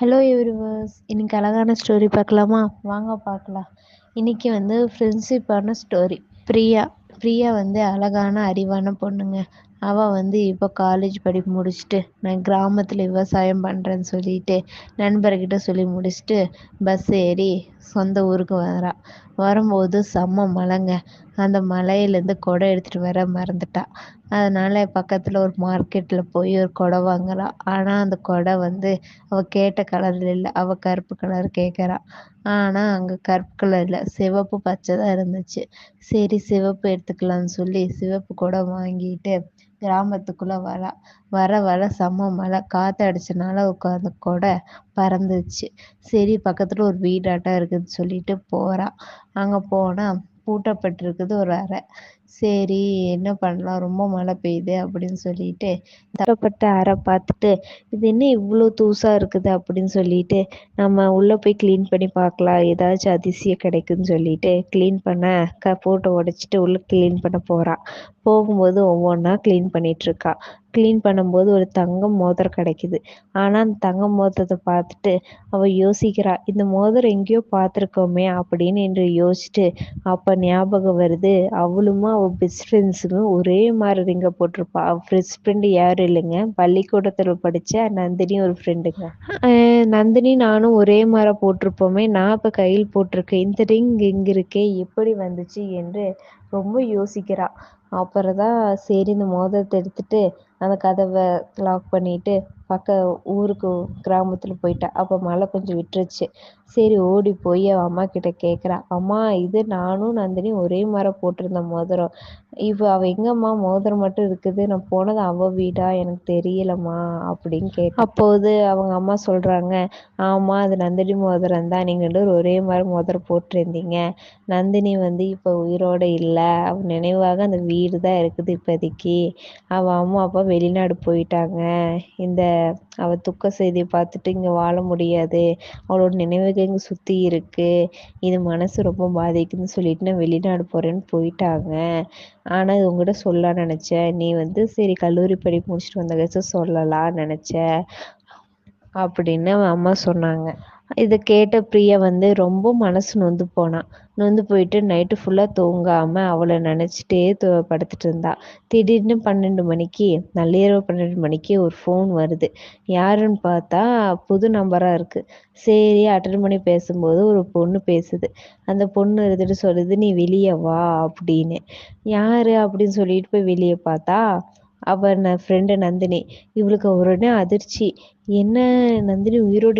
Hello universe இன்னைக்கு அழகான story பார்க்கலாமா? வாங்க பார்க்கலாம். இன்னைக்கு வந்து ஃப்ரெண்ட்ஷிப்பான ஸ்டோரி பிரியா பிரியா வந்து அழகான அறிவான பொண்ணுங்க. அவள் வந்து இப்போ காலேஜ் படிப்பு முடிச்சுட்டு நான் கிராமத்தில் விவசாயம் பண்ணுறேன்னு சொல்லிட்டு நண்பர்கிட்ட சொல்லி முடிச்சுட்டு பஸ் ஏறி சொந்த ஊருக்கு வரா வரும்போது செம்ம மழைங்க. அந்த மலையிலேருந்து குடம் எடுத்துகிட்டு வர மறந்துட்டா. அதனால் பக்கத்தில் ஒரு மார்க்கெட்டில் போய் ஒரு குடம் வாங்குறா. ஆனால் அந்த குடம் வந்து அவள் கேட்ட கலரில் இல்லை. அவள் கருப்பு கலர் கேட்குறா ஆனால் அங்கே கருப்பு கலர் இல்லை. சிவப்பு பச்சை தான் இருந்துச்சு. சரி சிவப்பு எடுத்துக்கலாம்னு சொல்லி சிவப்பு குடம் வாங்கிட்டு கிராமத்துக்குள்ளே வரா வர வர செம்ம மழை. காற்று அடிச்சனால உட்காந்து கூட பறந்துச்சு. சரி பக்கத்தில் ஒரு வீடாட்டம் இருக்குதுன்னு சொல்லிட்டு போகிறா அங்கே போனால் பூட்டப்பட்டிருக்குது ஒரு அறை. சரி என்ன பண்ணலாம்? ரொம்ப மழை பெய்யுது அப்படின்னு சொல்லிட்டு தரப்பட்ட அறை பார்த்துட்டு இது என்ன இவ்வளோ தூசாக இருக்குது அப்படின்னு சொல்லிட்டு நம்ம உள்ளே போய் க்ளீன் பண்ணி பார்க்கலாம். ஏதாச்சும் அதிசயம் கிடைக்குன்னு சொல்லிட்டு க்ளீன் பண்ண க போட்டோ உடச்சிட்டு உள்ளே க்ளீன் பண்ண போகிறான் போகும்போது ஒவ்வொன்றா க்ளீன் பண்ணிகிட்ருக்கா க்ளீன் பண்ணும்போது ஒரு தங்கம் மோதிரம் கிடைக்குது. ஆனால் அந்த தங்கம் மோதிரத்தை பார்த்துட்டு அவள் யோசிக்கிறா இந்த மோதிரம் எங்கேயோ பார்த்துருக்கோமே அப்படின்னு என்று யோசிச்சுட்டு அப்போ ஞாபகம் வருது அவளுமா அவள் பெஸ்ட் ஃப்ரெண்ட்ஸுங்க ஒரே மாதிரி ரிங்க போட்டிருப்பா. அவள் பெஸ்ட் ஃப்ரெண்டு யாரும் இல்லைங்க. பள்ளிக்கூடத்தில் படித்த நந்தினி ஒரு ஃப்ரெண்டுங்க நந்தினி நானும் ஒரே மாதிரி போட்டிருப்போமே. நான் இப்போ கையில் போட்டிருக்கேன். இந்த ரிங் எங்கே இருக்கே? எப்படி வந்துச்சு? என்று ரொம்ப யோசிக்கிறா. அப்புறம் தான் சரி இந்த மோதிரத்தை எடுத்துட்டு அந்த கதவை லாக் பண்ணிட்டு பக்க ஊருக்கு கிராமத்தில் போயிட்டா. அப்போ மழை கொஞ்சம் விட்டுருச்சு. சரி ஓடி போய் அவள் அம்மா கிட்ட கேட்குறா அம்மா இது நானும் நந்தினி ஒரே மாதிரி போட்டிருந்த மோதிரம். இப்போ அவள் எங்கம்மா மோதிரம் மட்டும் இருக்குது? நான் போனது அவள் வீடா? எனக்கு தெரியலம்மா அப்படின்னு கேட்க அப்போது அவங்க அம்மா சொல்கிறாங்க ஆமாம் அது நந்தினி மோதிரம் தான். நீங்கள் ரெண்டு ஒரே மாதிரி மோதிரம் போட்டிருந்தீங்க. நந்தினி வந்து இப்போ உயிரோடு இல்லை. அவள் நினைவாக அந்த வீடு தான் இருக்குது இப்போதைக்கு. அவள் அம்மா அப்பா வெளிநாடு போயிட்டாங்க. இந்த அவள் துக்க செய்தியை பார்த்துட்டு இங்கே வாழ முடியாது. அவளோட நினைவுகள் இங்கே சுற்றி இருக்கு. இது மனசு ரொம்ப பாதிக்குதுன்னு சொல்லிட்டு நான் வெளிநாடு போகிறேன்னு போயிட்டாங்க. ஆனால் இது உங்கள்கிட்ட சொல்ல நினச்சேன் நீ வந்து சரி கல்லூரி படிப்பு முடிச்சுட்டு வந்த கழிச்சு சொல்லலாம் நினச்ச. அப்படின்னு அம்மா சொன்னாங்க. இதை கேட்ட பிரியா வந்து ரொம்ப மனசு நொந்து போனான் நொந்து போயிட்டு நைட்டு ஃபுல்லாக தூங்காமல் அவளை நினச்சிட்டே படுத்துட்டு இருந்தா. திடீர்னு பன்னெண்டு மணிக்கு நள்ளிரவு பன்னெண்டு மணிக்கு ஒரு ஃபோன் வருது. யாருன்னு பார்த்தா புது நம்பராக இருக்குது சரி அட்டன் பண்ணி பேசும்போது ஒரு பொண்ணு பேசுது. அந்த பொண்ணு இருந்துட்டு சொல்லுது நீ வெளியே வா அப்படின்னு. யார்? அப்படின்னு சொல்லிட்டு போய் வெளியே பார்த்தா அவன் ஃப்ரெண்டு நந்தினி. இவளுக்கு உடனே அதிர்ச்சி. என்ன நந்தினி உயிரோடு